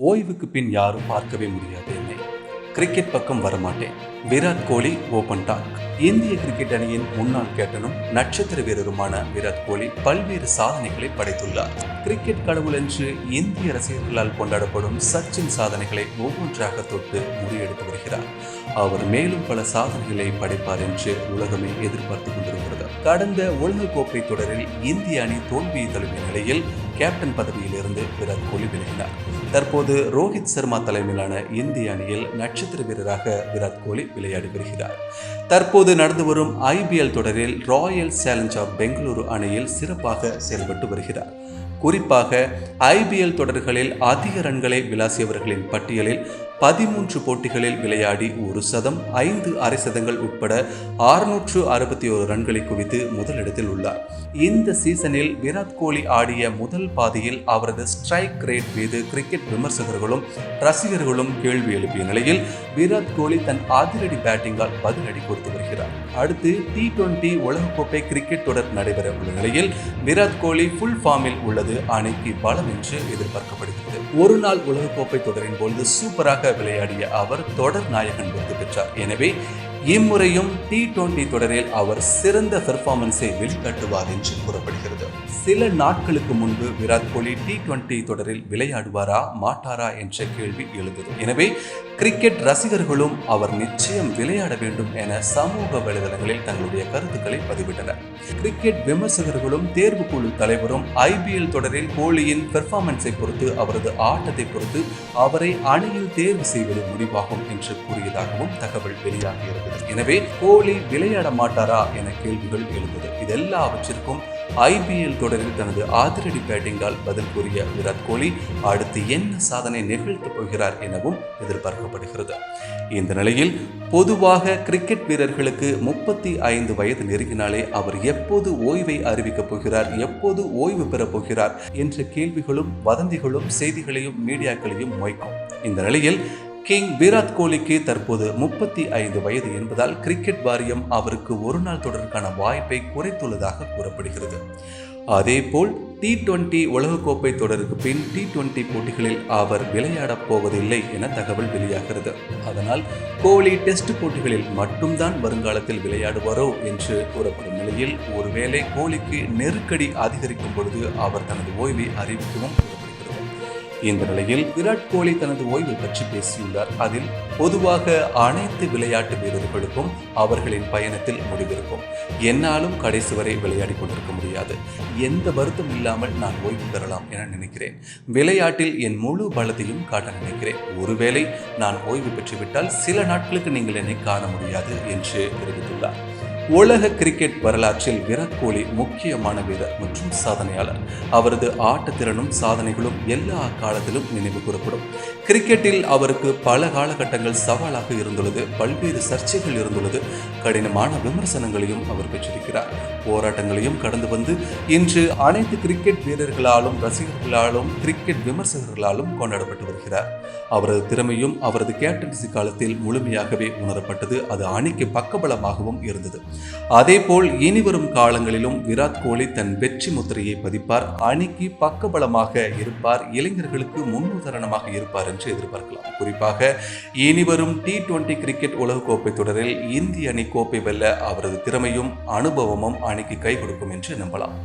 ஓய்வுக்கு பின் யாரும் பார்க்கவே முடியாது என்னை. கிரிக்கெட் பக்கம் வரமாட்டேன். விராட் கோலி ஓபன் டாக் இந்திய கிரிக்கெட் அணியின் முன்னாள் கேப்டனும் நட்சத்திர வீரருமான விராட் கோலி பல்வேறு சாதனைகளை படைத்துள்ளார். கிரிக்கெட் கடவுள் என்று இந்திய ரசிகர்களால் கொண்டாடப்படும் சச்சின் சாதனைகளை ஒவ்வொன்றாக தொட்டு முறியெடுத்து வருகிறார். அவர் மேலும் பல சாதனைகளை படைப்பார் என்று உலகமே எதிர்பார்த்து கொண்டிருக்கிறது. கடந்த உலகக்கோப்பை தொடரில் இந்திய அணி தோல்வியை தழுவிய நிலையில் கேப்டன் பதவியிலிருந்து விராட் கோலி விலகினார். தற்போது ரோஹித் சர்மா தலைமையிலான இந்திய அணியில் நட்சத்திர வீரராக விராட் கோலி விளையாடி வருகிறார். தற்போது நடந்து வரும் ஐபிஎல் தொடரில் ராயல் சேலஞ்ச் ஆஃப் பெங்களூரு அணியில் சிறப்பாக செயல்பட்டு வருகிறார். குறிப்பாக ஐபிஎல் தொடர்களில் அதிக ரன்களை விளாசியவர்களின் பட்டியலில் பதிமூன்று போட்டிகளில் விளையாடி ஒரு சதம் ஐந்து அரை சதங்கள் உட்பட அறுநூற்று அறுபத்தி ஒரு ரன்களை குவித்து முதலிடத்தில் உள்ளார். இந்த சீசனில் விராட் கோலி ஆடிய முதல் பாதியில் அவரது ஸ்ட்ரைக் ரேட் மீது கிரிக்கெட் விமர்சகர்களும் ரசிகர்களும் கேள்வி எழுப்பிய நிலையில் விராட் கோலி தன் அதிரடி பேட்டிங்கால் பதிலடி கொடுத்து வருகிறார். அடுத்து டி டுவெண்டி உலகக்கோப்பை கிரிக்கெட் தொடர் நடைபெற உள்ள நிலையில் விராட் கோலி ஃபுல் ஃபார்மில் உள்ளது அணிக்கு பலம் என்று எதிர்பார்க்கப்படுகிறது. ஒரு நாள் உலகக்கோப்பை தொடரின் போது சூப்பராக விளையாடிய அவர் தொடர் நாயகன் விருது பெற்றார். எனவே இம்முறையும் டி டுவெண்டி தொடரில் அவர் சிறந்த பெர்ஃபார்மன்ஸை வெளிக்காட்டுவார் என்று கூறப்படுகிறது. சில நாட்களுக்கு முன்பு விராட் கோலி டி டுவெண்டி தொடரில் விளையாடுவாரா மாட்டாரா என்ற கேள்வி எழுந்தது. எனவே கிரிக்கெட் ரசிகர்களும் அவர் நிச்சயம் விளையாட வேண்டும் என சமூக வலைதளங்களில் தங்களுடைய கருத்துக்களை பதிவிட்டனர். கிரிக்கெட் விமர்சகர்களும் தேர்வுக்குழு தலைவரும் ஐபிஎல் தொடரில் கோலியின் பெர்ஃபார்மன்ஸை பொறுத்து அவரது ஆட்டத்தை பொறுத்து அவரை அணியில் தேர்வு செய்வது முடிவாகும் என்று கூறியதாகவும் தகவல் வெளியாகியிருந்தது எனவே கோலி விளையாட மாட்டாரா என கேள்விகள் எழுந்தது. இதெல்லாவற்றிற்கும் ஐபிஎல் தொடரில் தனது அதிரடி பேட்டிங்கால் பதில் கூறிய விராட் கோலி அடுத்து என்ன சாதனை நிகழ்த்தப் போகிறார் எனவும் எதிர்பார்க்கப்படுகிறது. இந்த நிலையில் பொதுவாக கிரிக்கெட் வீரர்களுக்கு முப்பத்தி ஐந்து வயது நெருங்கினாலே அவர் எப்போது ஓய்வை அறிவிக்கப் போகிறார் எப்போது ஓய்வு பெறப் போகிறார் என்ற கேள்விகளும் வதந்திகளும் செய்திகளையும் மீடியாக்களையும் மொய்க்கும். இந்த நிலையில் கிங் விராட் கோலிக்கு தற்போது முப்பத்தி ஐந்து வயது என்பதால் கிரிக்கெட் வாரியம் அவருக்கு ஒரு நாள் தொடருக்கான வாய்ப்பை குறைத்துள்ளதாக கூறப்படுகிறது. அதேபோல் டி டுவெண்டி உலகக்கோப்பை தொடருக்கு பின் டி டுவெண்டி போட்டிகளில் அவர் விளையாடப் போவதில்லை என தகவல் வெளியாகிறது. அதனால் கோலி டெஸ்ட் போட்டிகளில் மட்டும்தான் வருங்காலத்தில் விளையாடுவாரோ என்று கூறப்படும் நிலையில் ஒருவேளை கோலிக்கு நெருக்கடி அதிகரிக்கும் பொழுது அவர் தனது ஓய்வை அறிவிக்கவும் இந்த நிலையில் விராட் கோலி தனது ஓய்வு பற்றி பேசியுள்ளார். அதில் பொதுவாக அனைத்து விளையாட்டு வீரர்களுக்கும் அவர்களின் பயணத்தில் முடிவிருக்கும். என்னாலும் கடைசி வரை விளையாடி கொண்டிருக்க முடியாது. எந்த வருத்தம் இல்லாமல் நான் ஓய்வு பெறலாம் என நினைக்கிறேன். விளையாட்டில் என் முழு பலத்தையும் காட்ட நினைக்கிறேன். ஒருவேளை நான் ஓய்வு பெற்றுவிட்டால் சில நாட்களுக்கு நீங்கள் என்னை காண முடியாது என்று தெரிவித்துள்ளார். உலக கிரிக்கெட் வரலாற்றில் விராட் கோலி முக்கியமான வீரர் மற்றும் சாதனையாளர். அவரது ஆட்டத்திறனும் சாதனைகளும் எல்லா காலத்திலும் நினைவு கூறப்படும். கிரிக்கெட்டில் அவருக்கு பல காலகட்டங்கள் சவாலாக இருந்துள்ளது பல்வேறு சர்ச்சைகள் இருந்துள்ளது கடினமான விமர்சனங்களையும் அவர் பெற்றிருக்கிறார். போராட்டங்களையும் கடந்து வந்து இன்று அனைத்து கிரிக்கெட் வீரர்களாலும் ரசிகர்களாலும் கிரிக்கெட் விமர்சகர்களாலும் கொண்டாடப்பட்டு வருகிறார். அவரது திறமையும் அவரது கேப்டன்சி காலத்தில் முழுமையாகவே உணரப்பட்டது அது அணிக்கு பக்கபலமாகவும் இருந்தது. அதேபோல் இனிவரும் காலங்களிலும் விராட் கோலி தன் வெற்றி முத்திரையை பதிப்பார். அணிக்கு பக்கபலமாக இருப்பார். இளைஞர்களுக்கு முன்னுதாரணமாக இருப்பார் என்று எதிர்பார்க்கலாம். குறிப்பாக இனிவரும் டி டுவெண்டி கிரிக்கெட் உலகக்கோப்பை தொடரில் இந்திய அணி கோப்பை வெல்ல அவரது திறமையும் அனுபவமும் அணிக்கு கை கொடுக்கும் என்று நம்பலாம்.